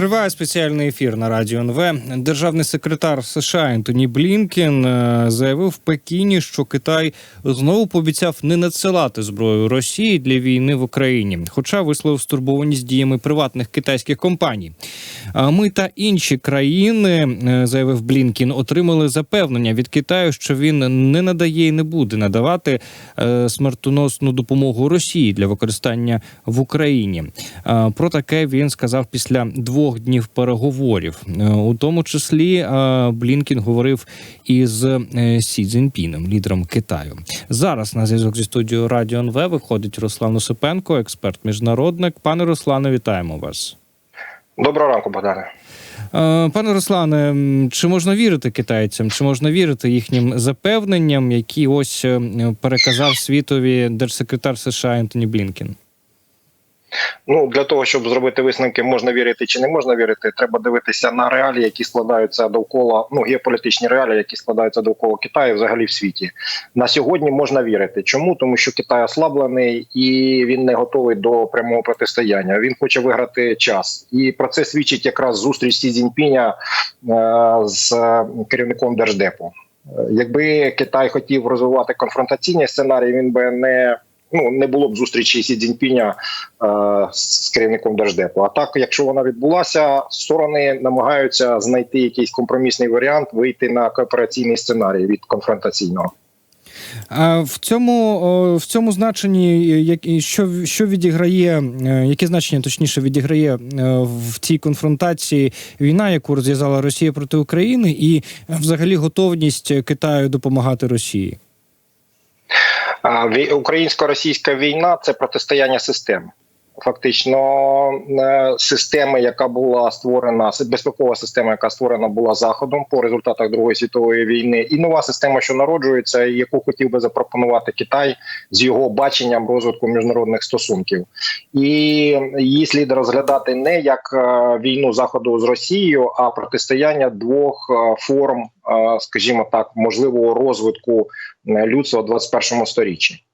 Триває спеціальний ефір на радіо НВ. Державний секретар США Ентоні Блінкен е, заявив в Пекіні, що Китай знову пообіцяв не надсилати зброю Росії для війни в Україні, хоча висловив стурбованість діями приватних китайських компаній. Ми та інші країни, е, заявив Блінкін, отримали запевнення від Китаю, що він не надає і не буде надавати е, смертоносну допомогу Росії для використання в Україні. Про таке він сказав після двох днів переговорів. Е, У тому числі е, Блінкін говорив із е, Сі Цзіньпіном, лідером Китаю. Зараз на зв'язок зі студією Радіо НВ виходить Руслан Осипенко, експерт міжнародник. Пане Руслане, вітаємо вас. Доброго ранку, Богдане. Пане Руслане, чи можна вірити китайцям? Чи можна вірити їхнім запевненням, які ось переказав світові держсекретар США Ентоні Блінкен? Ну для того, щоб зробити висновки, можна вірити чи не можна вірити, треба дивитися на реалії, які складаються довкола ну геополітичні реалії, які складаються довкола Китаю, взагалі в світі. На сьогодні можна вірити. Чому тому, що Китай ослаблений і він не готовий до прямого протистояння. Він хоче виграти час, і про це свідчить якраз зустріч Сі Цзіньпіня е, з керівником держдепу. Е, Якби Китай хотів розвивати конфронтаційні сценарії, він би не ну не було б зустрічі Сі Цзіньпіня е, з керівником держдепу. А так, якщо вона відбулася, сторони намагаються знайти якийсь компромісний варіант, вийти на коопераційний сценарій від конфронтаційного. В цьому в цьому значенні і що що відіграє, е, яке значення точніше відіграє е, в цій конфронтації війна, яку розв'язала Росія проти України, і е, взагалі готовність Китаю допомагати Росії? Українсько-російська війна це протистояння систем. Фактично, е, системи, яка була створена, безпекова система, яка створена була заходом по результатах Другої світової війни, і нова система, що народжується, яку хотів би запропонувати Китай з його баченням розвитку міжнародних стосунків, і її слід розглядати не як е, війну заходу з Росією, а протистояння двох е, форм, скажімо так, можливого розвитку людства в 21 сторіччі.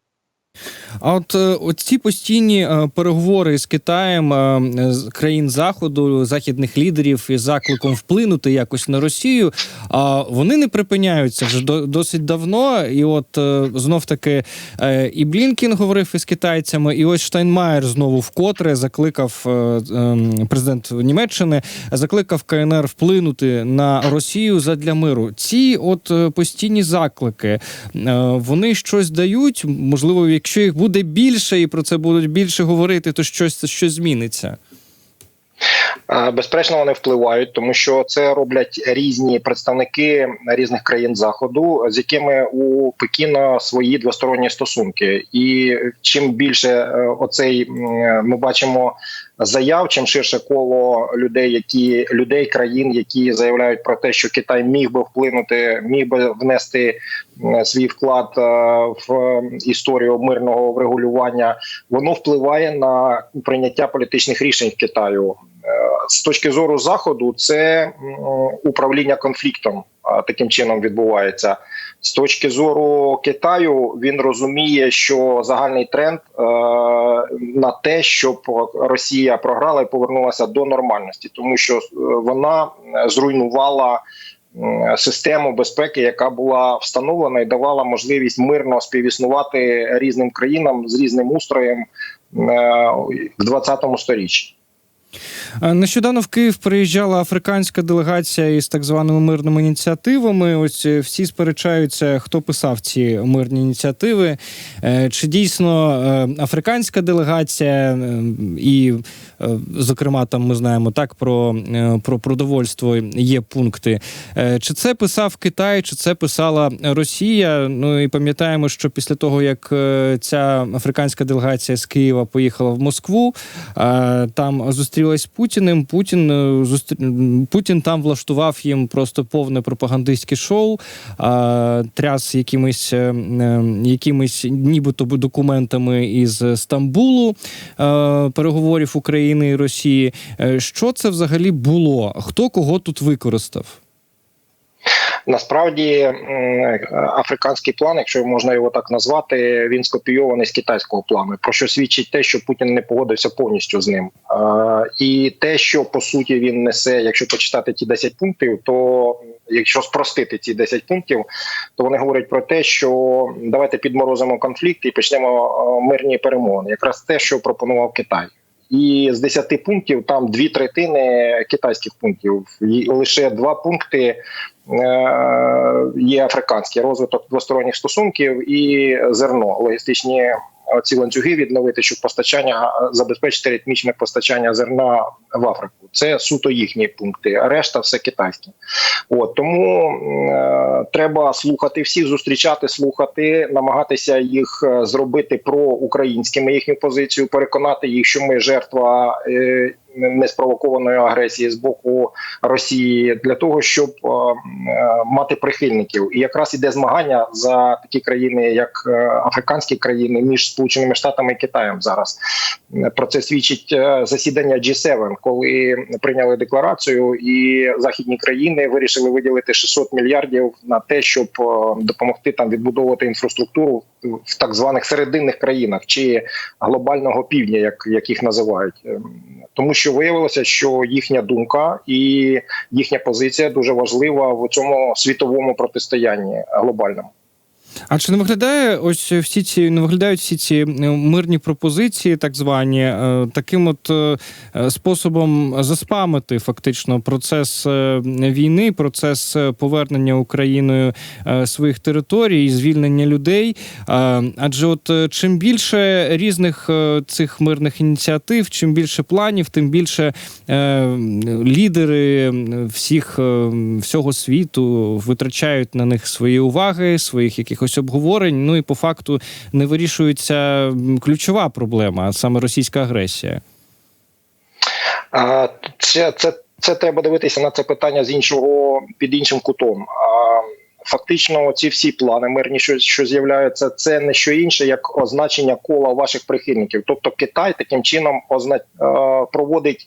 А от, е, от ці постійні е, переговори з Китаєм е, з країн заходу, західних лідерів із закликом вплинути якось на Росію, а вони не припиняються вже до, досить давно. І от знов таки і Блінкін говорив із китайцями, і ось Штайнмаєр знову вкотре закликав е, е, президент Німеччини, закликав КНР вплинути на Росію задля миру. Ці от постійні заклики, вони щось дають. Можливо, якщо їх буде більше і про це будуть більше говорити, то щось щось зміниться. Е, Безперечно, вони впливають, тому що це роблять різні представники різних країн заходу, з якими у Пекіна свої двосторонні стосунки. І чим більше е, оцей ми бачимо заяв, чим ширше коло людей, які людей країн, які заявляють про те, що Китай міг би вплинути, міг би внести свій вклад е, в історію мирного врегулювання, воно впливає на прийняття політичних рішень в Китаю. Е, З точки зору заходу, це управління конфліктом таким чином відбувається. З точки зору Китаю, він розуміє, що загальний тренд е, на те, щоб Росія програла і повернулася до нормальності, тому що е, вона зруйнувала систему безпеки, яка була встановлена і давала можливість мирно співіснувати різним країнам з різним устроєм е, в 20 сторіччі. Е, Нещодавно в Київ приїжджала африканська делегація із так званими мирними ініціативами. Ось е, всі сперечаються, хто писав ці мирні ініціативи. Е, Чи дійсно африканська делегація, і, зокрема, там ми знаємо так про, про продовольство є пункти. Чи це писав Китай, чи це писала Росія? Ну і пам'ятаємо, що після того, як ця африканська делегація з Києва поїхала в Москву, там зустрілась Путіним. Путін е, зустр... Путін там влаштував їм просто повне пропагандистське шоу, тряс якимись, е, е, якимись нібито документами із Стамбулу переговорів України і Росії. Що це взагалі було? Хто кого тут використав? Насправді африканський план, якщо можна його так назвати, він скопійований з китайського плану. Про що свідчить те, що Путін не погодився повністю з ним, і те, що по суті він несе, якщо почитати ті 10 пунктів, то якщо спростити ці 10 пунктів, то вони говорять про те, що давайте підморозимо конфлікт і почнемо мирні перемовини. Якраз те, що пропонував Китай. І з 10 пунктів там дві третини китайських пунктів, і лише два пункти є африканський розвиток двосторонніх стосунків і зерно, логістичні ці ланцюги відновити, щоб постачання забезпечити ритмічне постачання зерна в Африку. Це суто їхні пункти, решта все китайське. От тому е, треба слухати всіх, зустрічати, слухати, намагатися їх е, зробити проукраїнськими їхню позицію, переконати їх, що ми жертва. Е, Неспровокованої агресії з боку Росії для того, щоб е, е, мати прихильників, і якраз іде змагання за такі країни, як е, африканські країни, між Сполученими Штатами і Китаєм. Зараз про це свідчить е, засідання G7, коли прийняли декларацію, і західні країни вирішили виділити 600 мільярдів на те, щоб е, допомогти там відбудовувати інфраструктуру в так званих серединних країнах чи глобального півдня, як, як їх називають. Ем, Тому що виявилося, що їхня думка і їхня позиція дуже важлива в цьому світовому протистоянні глобальному. А чи не виглядає ось всі ці не виглядають всі ці е, мирні пропозиції, так звані, е, таким от е, способом заспамити фактично процес війни, процес повернення Україною своїх територій, звільнення людей? Адже от чим більше різних цих мирних ініціатив, чим більше планів, тим більше лідери всіх всього світу витрачають на них свої уваги, своїх якихось обговорень. Ну і по факту не вирішується ключова проблема, а саме російська агресія. Це, це, це треба дивитися на це питання з іншого під іншим кутом. Фактично, ці всі плани мирні, що, що з'являються, це не що інше, як означення кола ваших прихильників. Тобто Китай таким чином озна... проводить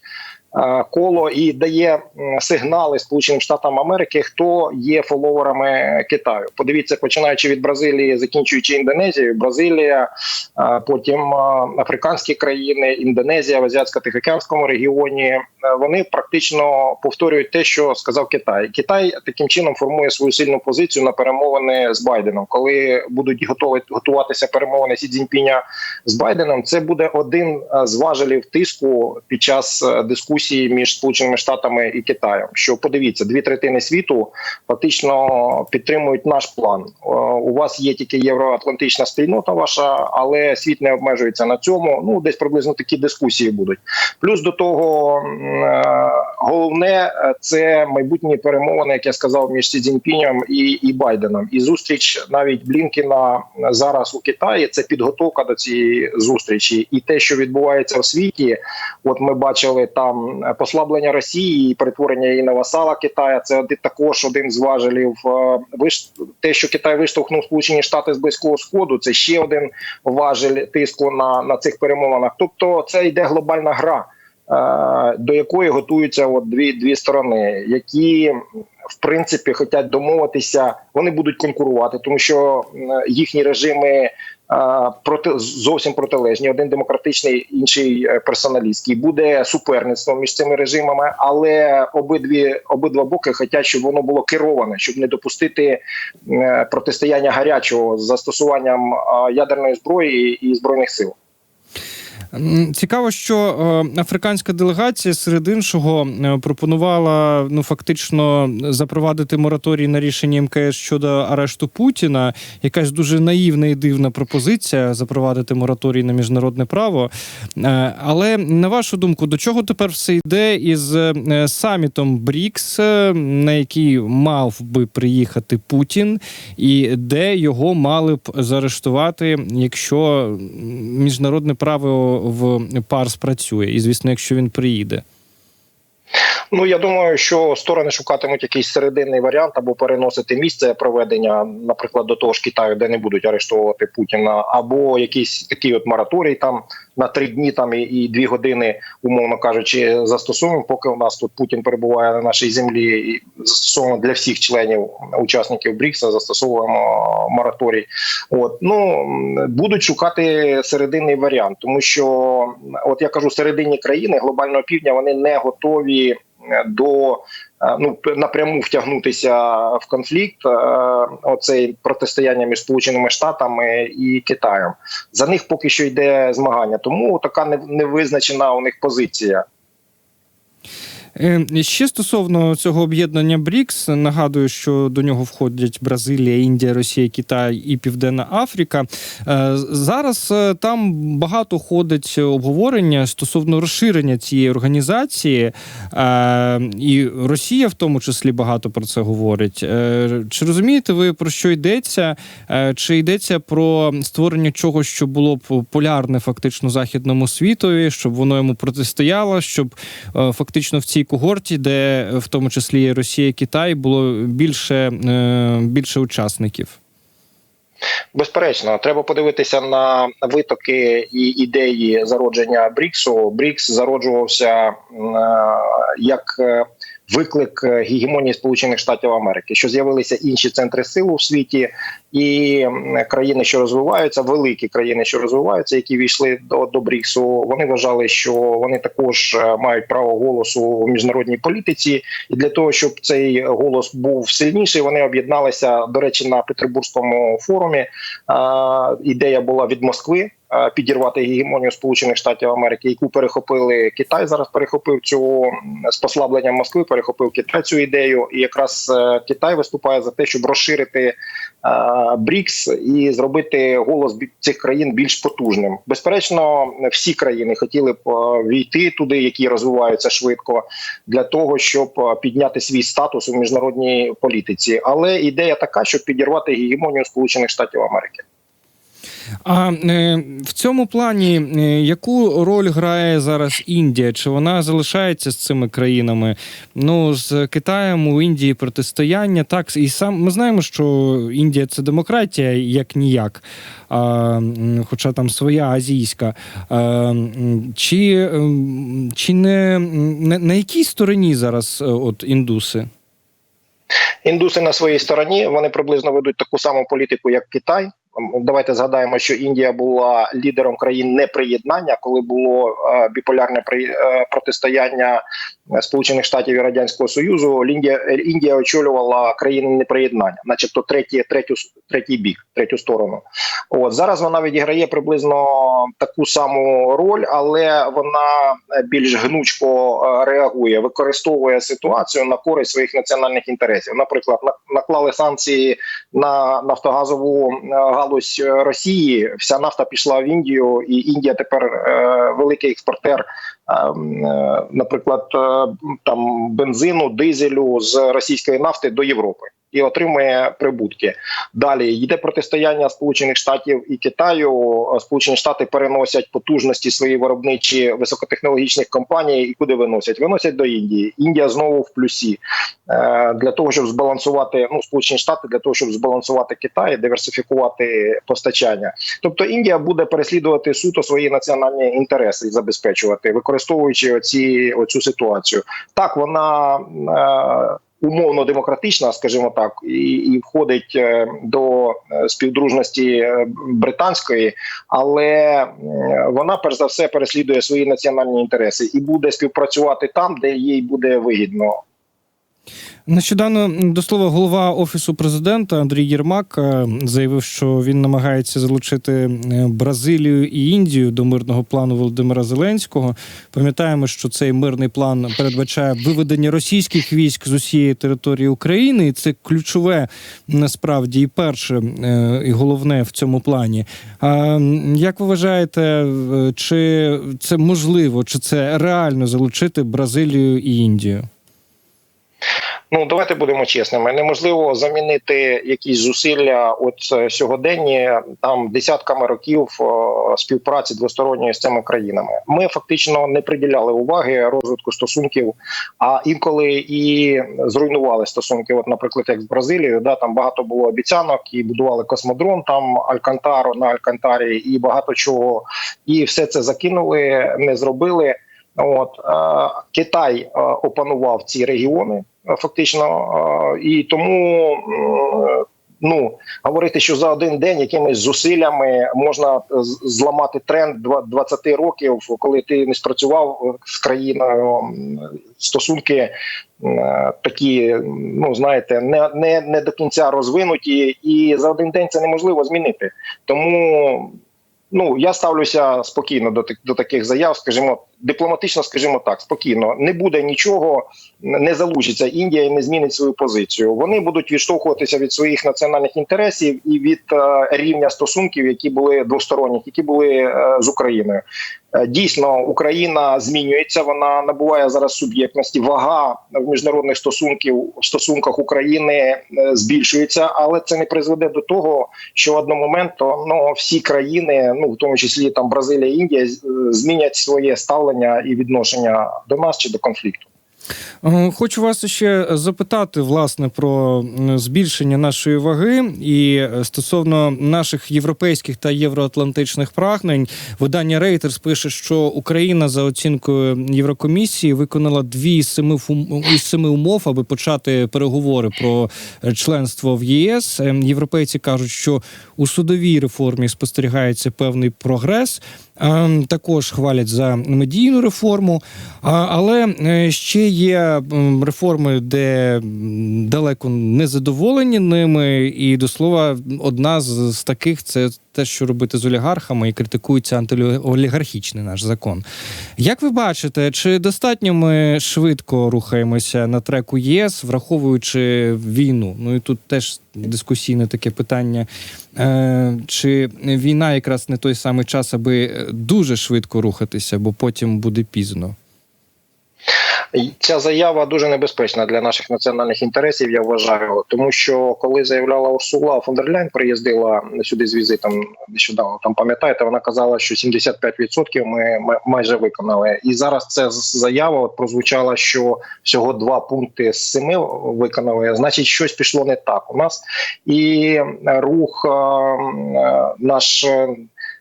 коло і дає сигнали Сполученим Штатам Америки, хто є фоловерами Китаю. Подивіться, починаючи від Бразилії, закінчуючи Індонезією, Бразилія, е, потім е, африканські країни, Індонезія в Азіатсько-Тихоокеанському регіоні. е, Вони практично повторюють те, що сказав Китай. Китай таким чином формує свою сильну позицію на перемовини з Байденом. Коли будуть готові готуватися перемовини Сі Цзіньпіня з Байденом, це буде один е, з важелів тиску під час е, дискусії між Сполученими Штатами і Китаєм. Що подивіться, дві третини світу фактично підтримують наш план. Е, У вас є тільки євроатлантична спільнота, ваша, але світ не обмежується на цьому. Ну десь приблизно такі дискусії будуть. Плюс до того е, головне е, це майбутні перемовини, як я сказав, між Сі Цзіньпінем і, і Байденом. І зустріч навіть Блінкіна зараз у Китаї. Це підготовка до цієї зустрічі, і те, що відбувається в світі. От ми бачили там послаблення Росії і перетворення її на васала Китая. Це також один з важелів. Е, те, що Китай виштовхнув Сполучені Штати з близького сходу, це ще один важель тиску на, на цих перемовинах. Тобто, це йде глобальна гра. е, До якої готуються от дві дві сторони, які в принципі хочуть домовитися, вони будуть конкурувати, тому що їхні режими е, проти зовсім протилежні. Один демократичний, інший е, персоналістський. Буде суперництво між цими режимами, але обидві обидва боки хочуть, щоб воно було кероване, щоб не допустити е, протистояння гарячого з застосуванням ядерної зброї і збройних сил. Цікаво, що е, африканська делегація серед іншого е, пропонувала ну фактично запровадити мораторій на рішення МКС щодо арешту Путіна. Якась дуже наївна і дивна пропозиція запровадити мораторій на міжнародне право. Е, Але на вашу думку, до чого тепер все йде із самітом БРІКС, на який мав би приїхати Путін, і де його мали б заарештувати, якщо міжнародне право в пар спрацює, і звісно, якщо він приїде. Ну я думаю, що сторони шукатимуть якийсь серединний варіант або переносити місце проведення, наприклад, до того ж Китаю, де не будуть арештовувати Путіна, або якийсь такий от мораторій там на три дні, там і, і дві години, умовно кажучи, застосуємо, поки у нас тут Путін перебуває на нашій землі, і застосовано для всіх членів учасників БРІКСа, застосовуємо мораторій. От ну будуть шукати серединний варіант, тому що от я кажу, серединні країни глобального півдня вони не готові е, до е, ну напряму втягнутися в конфлікт. е, Оцей протистояння між Сполученими Штатами і Китаєм. За них поки що йде змагання, тому така невизначена у них позиція. Е, Ще стосовно цього об'єднання БРІКС, нагадую, що до нього входять Бразилія, Індія, Росія, Китай і Південна Африка. Е, Зараз е, там багато ходить обговорення стосовно розширення цієї організації, і Росія в тому числі багато про це говорить. Чи розумієте ви про що йдеться? Чи йдеться про створення чогось, що було б полярне фактично західному світові, щоб воно йому протистояло, щоб фактично в цій когорті, де в тому числі Росія і Китай, було більше, е, більше учасників. Безперечно, треба подивитися на витоки і ідеї зародження Бріксу. Брікс зароджувався е, як е, виклик е, гегемонії Сполучених Штатів Америки, що з'явилися інші центри сил у світі, і країни, що розвиваються, великі країни, що розвиваються, які війшли до, до Бріксу, вони вважали, що вони також е, мають право голосу у міжнародній політиці, і для того, щоб цей голос був сильніший, вони об'єдналися до речі на Петербурзькому форумі. Ідея була від Москви. А, Підірвати гегемонію Сполучених Штатів Америки, яку перехопили Китай. Зараз перехопив цю з послабленням Москви, перехопив Китай цю ідею, і якраз е, Китай виступає за те, щоб розширити е, БРІКС і зробити голос цих країн більш потужним. Безперечно, всі країни хотіли б е, війти туди, які розвиваються швидко, для того, щоб е, підняти свій статус у міжнародній політиці. Але ідея така, щоб підірвати гегемонію Сполучених Штатів Америки. А е, в цьому плані е, яку роль грає зараз Індія? Чи вона залишається з цими країнами? Ну з Китаєм у Індії протистояння. Так і сам ми знаємо, що Індія це демократія, як ніяк, а, хоча там своя азійська. А, чи, чи не на, на якій стороні зараз е, от індуси? Індуси на своїй стороні вони приблизно ведуть таку саму політику, як Китай. Давайте згадаємо, що Індія була лідером країн неприєднання, коли було е, біполярне е, протистояння е, Сполучених Штатів і Радянського Союзу. Індія, Індія очолювала країни неприєднання, начебто третій, третю, третій бік, третю сторону. От зараз вона відіграє приблизно таку саму роль, але вона більш гнучко реагує, використовує ситуацію на користь своїх національних інтересів. Наприклад, на- наклали санкції на нафтогазову е, галузь Росії. Вся нафта пішла в Індію, і Індія тепер е, великий експортер. е, е, Наприклад, е, там бензину, дизелю з російської нафти до Європи і отримує прибутки. Далі йде протистояння Сполучених Штатів і Китаю. Е, Сполучені Штати переносять потужності свої виробничі високотехнологічних компаній. І куди виносять? Виносять до Індії. Індія знову в плюсі Е, для того, щоб збалансувати ну Сполучені Штати, для того, щоб збалансувати Китай, диверсифікувати постачання. Тобто Індія буде переслідувати суто свої національні інтереси і забезпечувати, використовуючи оці оцю ситуацію. Так вона. Умовно демократична, скажімо так, і, і входить е, до е, співдружності е, британської, але вона перш за все переслідує свої національні інтереси і буде співпрацювати там, де їй буде вигідно. Нещодавно до слова голова офісу президента Андрій Єрмак е, заявив, що він намагається залучити е, Бразилію і Індію до мирного плану Володимира Зеленського. Пам'ятаємо, що цей мирний план передбачає виведення російських військ з усієї території України, і це ключове насправді і перше, е, і головне в цьому плані. А як ви вважаєте, чи це можливо, чи це реально залучити Бразилію і Індію? Ну давайте будемо чесними. Неможливо замінити якісь зусилля от е, сьогоденні там десятками років е, співпраці двосторонньої з цими країнами. Ми фактично не приділяли уваги розвитку стосунків, а інколи і зруйнували стосунки. От, наприклад, як з Бразилією, да там багато було обіцянок, і будували космодрон там Алькантаро на Алькантарі, і багато чого, і все це закинули, не зробили. От е, Китай опанував ці регіони фактично, е, і тому ну говорити, що за один день якимись зусиллями можна зламати тренд два- 20 років, коли ти не спрацював з країною стосунки. Такі, ну знаєте, не, не, не до кінця розвинуті, і за один день це неможливо змінити. Тому ну я ставлюся спокійно до, до таких заяв, скажімо, дипломатично, скажімо так, спокійно. Не буде нічого, не залучиться Індія не змінить свою позицію. Вони будуть відштовхуватися від своїх національних інтересів і від е, рівня стосунків, які були двосторонніх, які були е, з Україною. Е, Дійсно, Україна змінюється. Вона набуває зараз суб'єктності. Вага в міжнародних стосунків в стосунках України збільшується, але це не призведе до того, що одномоментно ну всі країни, ну в тому числі там Бразилія, Індія, змінять своє ставлення і відношення до нас чи до конфлікту. Е, Хочу вас ще запитати власне про збільшення нашої ваги і е, стосовно наших європейських та євроатлантичних прагнень. Видання Reuters пише, що Україна за оцінкою Єврокомісії виконала дві з семи із семи умов, аби почати переговори про членство в ЄС. Е, Європейці кажуть, що у судовій реформі спостерігається певний прогрес. Ем, Також хвалять за медійну реформу, але е, ще є реформи, де далеко не задоволені ними. І до слова, одна з таких це те, що робити з олігархами, і критикується антиолігархічний наш закон. Як ви бачите, чи достатньо ми швидко рухаємося на треку ЄС, враховуючи війну? Ну і тут теж дискусійне таке питання. Е, чи війна якраз не той самий час, аби дуже швидко рухатися, бо потім буде пізно? Ця заява дуже небезпечна для наших національних інтересів. Я вважаю, тому що коли заявляла Урсула фон дер Ляйн, приїздила сюди з візитом нещодавно. Там пам'ятаєте, вона казала, що 75% ми майже виконали. І зараз ця заява от прозвучала, що всього два пункти з семи виконали. Значить, щось пішло не так у нас, і рух е, е, наш.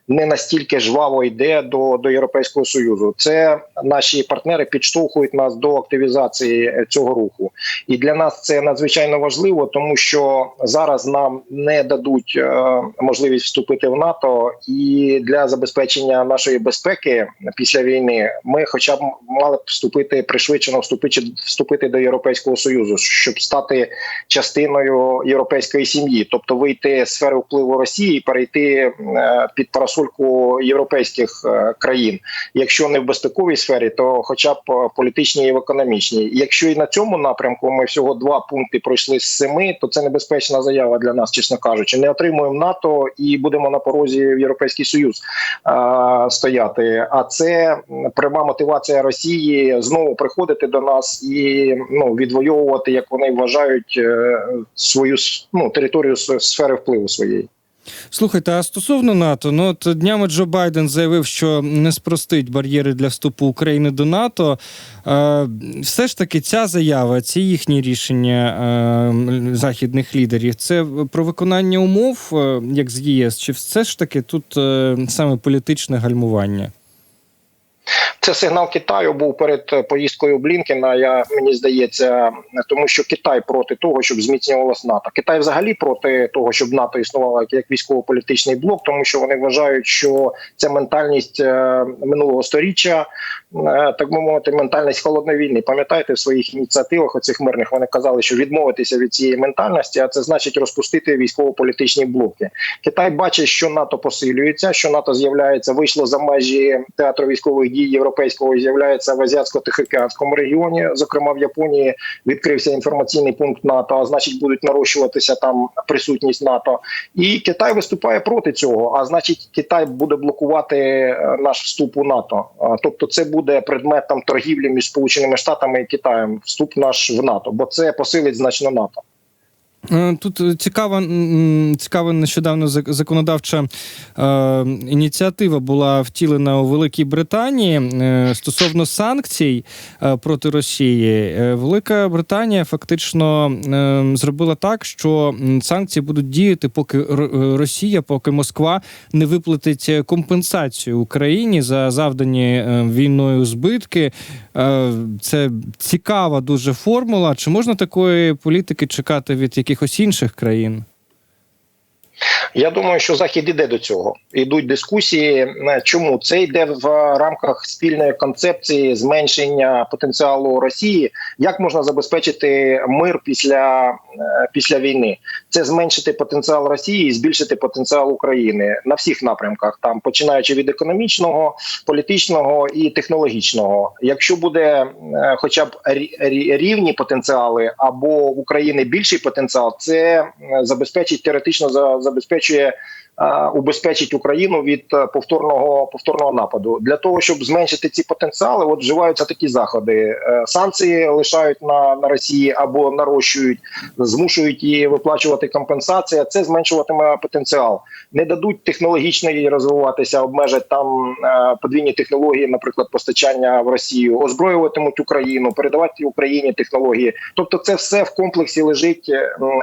Не настільки жваво йде до, до Європейського союзу. Це наші партнери підштовхують нас до активізації е, цього руху, і для нас це надзвичайно важливо, тому що зараз нам не дадуть е, можливість вступити в НАТО, і для забезпечення нашої безпеки після війни ми, хоча б мали б вступити пришвидшено вступити вступити до Європейського союзу, щоб стати частиною європейської сім'ї, тобто вийти з сфери впливу Росії і перейти е, під парасольку європейських е, країн. Якщо не в безпековій сфері, то хоча б е, політичній і в економічній. Якщо і на цьому напрямку ми всього два пункти пройшли з семи, то це небезпечна заява для нас, чесно кажучи. Не отримуємо НАТО і будемо на порозі в Європейський Союз е, стояти. А це пряма мотивація Росії знову приходити до нас і ну відвоювати, як вони вважають, свою ну, територію сфери впливу своєї. Слухайте, а стосовно НАТО, ну от днями Джо Байден заявив, що не спростить бар'єри для вступу України до НАТО. Е, все ж таки, ця заява, ці їхні рішення е, західних лідерів, це про виконання умов, е, як з ЄС, чи все ж таки тут е, саме політичне гальмування? Це сигнал Китаю був перед поїздкою Блінкена. Я мені здається, тому що Китай проти того, щоб зміцнювалась НАТО. Китай взагалі проти того, щоб НАТО існувало як військово-політичний блок, тому що вони вважають, що ця ментальність е, минулого сторіччя, е, так би мовити, ментальність холодної війни. Пам'ятаєте, в своїх ініціативах оцих мирних вони казали, що відмовитися від цієї ментальності, а це значить розпустити військово-політичні блоки. Китай бачить, що НАТО посилюється, що НАТО з'являється, вийшло за межі театру військових дій європейського і з'являється в азіатсько-тихоокеанському регіоні. Зокрема, в Японії відкрився інформаційний пункт НАТО. А значить, будуть нарощуватися там присутність НАТО. І Китай виступає проти цього. А значить, Китай буде блокувати е, наш вступ у НАТО. Тобто, це буде. Буде предметом торгівлі між Сполученими Штатами і Китаєм. Вступ наш в НАТО, бо це посилить значно НАТО. Е, Тут е, цікава, цікава нещодавно законодавча е, ініціатива була втілена у Великій Британії е, стосовно санкцій е, проти Росії. Е, Велика Британія фактично е, зробила так, що санкції будуть діяти, поки Росія, поки Москва не виплатить компенсацію Україні за завдані війною збитки. Е, Це цікава дуже формула. Чи можна такої політики чекати від якихось інших країн? Я думаю, що захід іде до цього. Йдуть дискусії. Е, Чому це йде в рамках спільної концепції зменшення потенціалу Росії? Як можна забезпечити мир після, е, після війни? Це зменшити потенціал Росії і збільшити потенціал України на всіх напрямках, там починаючи від економічного, політичного і технологічного. Якщо буде е, хоча б рі- рі- рівні потенціали або України більший потенціал, це е, забезпечить теоретично за- забезпечує. Е, Убезпечить Україну від е, повторного повторного нападу для того, щоб зменшити ці потенціали, от вживаються такі заходи. Е, Санкції лишають на, на Росії або нарощують, змушують її виплачувати компенсація. Це зменшуватиме потенціал. Не дадуть технологічно їй розвиватися, обмежать там подвійні технології, наприклад, постачання в Росію, озброюватимуть Україну, передавати Україні технології. Тобто, це все в комплексі лежить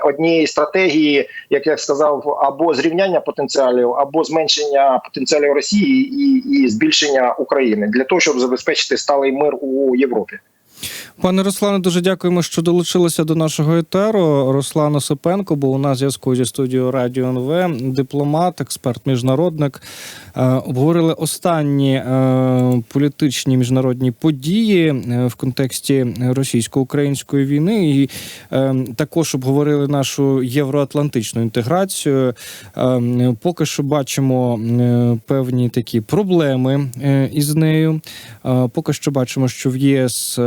однієї стратегії, як я сказав, або зрівняння потенціалів, або зменшення потенціалів Росії і, і збільшення України для того, щоб забезпечити сталий мир у Європі. Пане Руслане, дуже дякуємо, що долучилися до нашого етеру. Руслан Осипенко був у нас зв'язку зі студією Радіо НВ, дипломат, експерт, міжнародник. Е, Обговорили останні е, політичні міжнародні події е, в контексті російсько-української війни, і також обговорили нашу євроатлантичну інтеграцію. Поки що бачимо певні такі проблеми із нею. Поки що бачимо, що в єС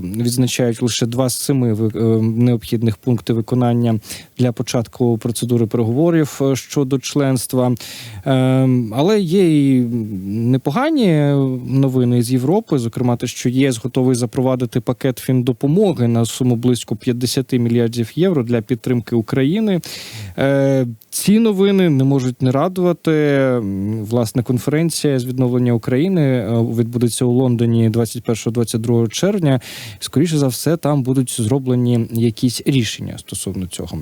відзначають лише два з семи е, необхідних пункти виконання для початку процедури переговорів е, щодо членства. Е, Але є і непогані новини з Європи, зокрема, те, що ЄС готовий запровадити пакет фіндопомоги на суму близько 50 мільярдів євро для підтримки України. Ці новини не можуть не радувати. Власне, конференція з відновлення України е, відбудеться у Лондоні 21-22 червня. Скоріше за все, там будуть зроблені якісь рішення стосовно цього.